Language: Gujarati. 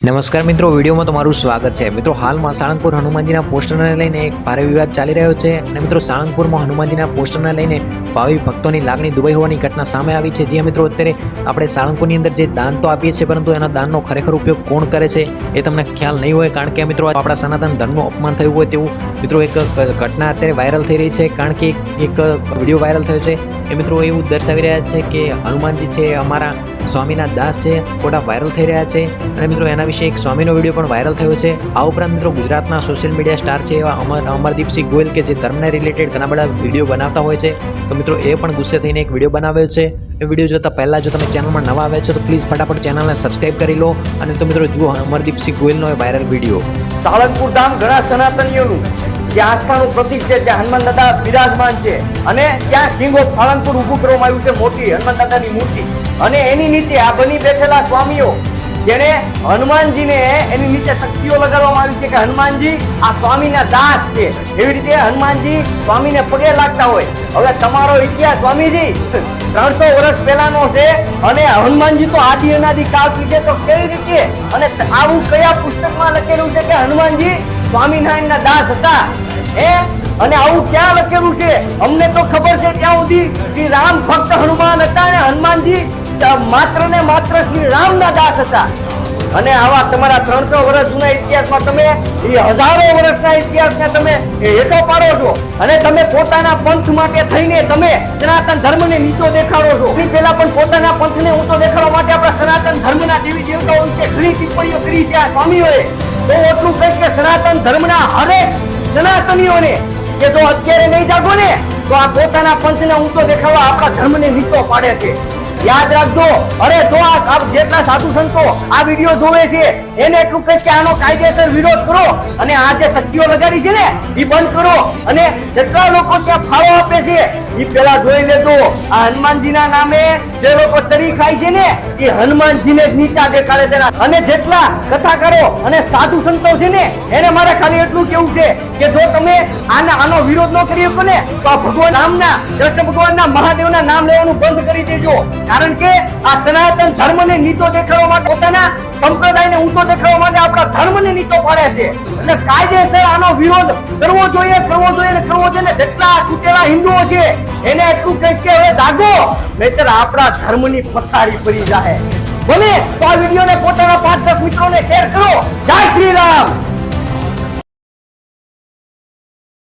નમસ્કાર મિત્રો, વિડીયોમાં તમારું સ્વાગત છે. મિત્રો, હાલમાં સાળંગપુર હનુમાનજીના પોસ્ટરને લઈને એક ભારે વિવાદ ચાલી રહ્યો છે અને મિત્રો, સાળંગપુરમાં હનુમાનજીના પોસ્ટરને લઈને ભાવિ ભક્તોની લાગણી દુબઈ હોવાની ઘટના સામે આવી છે. જે મિત્રો, અત્યારે આપણે સાળંગપુરની અંદર જે દાન તો આપીએ છીએ, પરંતુ એના દાનનો ખરેખર ઉપયોગ કોણ કરે છે એ તમને ખ્યાલ નહીં હોય. કારણ કે મિત્રો, આપણા સનાતન ધર્મનું અપમાન થયું હોય તેવું મિત્રો એક ઘટના અત્યારે વાયરલ થઈ રહી છે. કારણ કે એક વીડિયો વાયરલ થયો છે. એ મિત્રો એવું દર્શાવી રહ્યા છે કે હનુમાનજી છે, અમારા સ્વામીના દાસ છે ફોટા વાયરલ થઈ રહ્યા છે. અને મિત્રો, એના વિશે એક સ્વામીનો વીડિયો પણ વાયરલ થયો છે. આ ઉપરાંત મિત્રો, ગુજરાતના સોશિયલ મીડિયા સ્ટાર છે એવા અમર અમરદીપસિંહ ગોયલ કે જે ધર્મને રિલેટેડ ઘણા બધા વીડિયો બનાવતા હોય છે. તો મિત્રો, એ પણ ગુસ્સે થઈને એક વીડિયો બનાવ્યો છે. એ વીડિયો જોતા પહેલાં જો તમે ચેનલમાં નવા આવ્યા છો, તો પ્લીઝ ફટાફટ ચેનલને સબસ્ક્રાઇબ કરી લો. અને તો મિત્રો, જુઓ અમરદીપસિંહ ગોયલનો એ વાયરલ વીડિયો. સાળંગપુર ધામ ઘણા સનાતનીઓનું ત્યાં આસ્થાનું પ્રસિદ્ધ છે, ત્યાં હનુમાન દાદા બિરાજમાન છે. અને ત્યાં કિંગ ઓફ સાળંગપુર ઊભું કરવામાં આવ્યું છે, મોટી હનુમાન દાદાની મૂર્તિ. અને એની નીચે આ બની બેઠેલા સ્વામીઓ જેને હનુમાનજીને એની નીચે શક્તિઓ લગાડવામાં આવી છે કે હનુમાનજી, આ સ્વામીના દાસ છે. એવી રીતે હનુમાનજી સ્વામીને પગે લાગતા હોય. હવે તમારો ઇતિહાસ સ્વામીજી, ત્રણસો વર્ષ પહેલાનો છે અને હનુમાનજી તો આદિ અનાદિ કાળથી છે તો કઈ રીતે અને આવું કયા પુસ્તકમાં લખેલું છે કે હનુમાનજી સ્વામિનારાયણના દાસ હતા? હે? અને આવું ક્યાં લખેલું છે? અમને તો ખબર છે ત્યાં સુધી શ્રી રામ ભક્ત હનુમાન હતા અને હનુમાનજી માત્ર ને માત્ર શ્રી રામના દાસ હતા. અને આવા તમારા ત્રણસો વર્ષ જૂના ઇતિહાસમાં તમે, એ હજારો વર્ષના ઇતિહાસને તમે હેતો પાડો છો. અને તમે પોતાના પંથ માટે થઈને તમે સનાતન ધર્મને નીચો દેખાડો છો. એની પહેલા પણ પોતાના પંથને ઊંચો દેખાડવા માટે આપણા સનાતન ધર્મના દેવી દેવતાઓ વિશે ઘણી ટિપ્પણીઓ કરી છે આ સ્વામીઓએ. તો એટલું કહીશ કે સનાતન ધર્મના હરેક સનાતનીઓને કે જો અત્યારે નહીં જાગો ને, તો આ પોતાના પંથને ઊંચો દેખાડવા આપણા ધર્મને નીચો પાડે છે. યાદ રાખજો. અરે જો આ જેટલા સાધુ સંતો આ વીડિયો જોવે છે, એને એટલું કહીશ કે આનો કાયદેસર વિરોધ કરો અને આ જે તકતીઓ લગાડી છે ને એ બંધ કરો. અને જેટલા લોકો ત્યાં ફાળો આપે છે એ પેલા જોઈ લેજો. આ હનુમાનજીના નામે જે લોકો ચરી ખાય છે ને, એ હનુમાનજીને જ નીચા દેખાડે છે. અને જેટલા કથાકારો અને સાધુ સંતો છે ને, એને મારે ખાલી એટલું કેવું છે કે જો તમે આના, આનો વિરોધ ન કરી શકો ને, તો ભગવાન નામના, કૃષ્ણ ભગવાનના મહાદેવના નામ લેવાનું બંધ કરી દેજો. કારણ કે આ સનાતન ધર્મને નીચો દેખાડવા માટે પોતાના સંપ્રદાયને ઊંચો દેખાડવા માટે આપણા ધર્મને નીચો પાડે છે. એટલે કાયદેસર આનો વિરોધ કરવો જોઈએ કરવો જોઈએ ને કરવો જોઈએ જેટલા સુતેલા હિન્દુઓ છે, એને એટલું કહીશ કે હવે જાગો, નહીતર આપણા ધર્મની પથારી પડી જાય ભલે તો આ વિડીયોને પોતાના પાંચ દસ મિત્રોને શેર કરો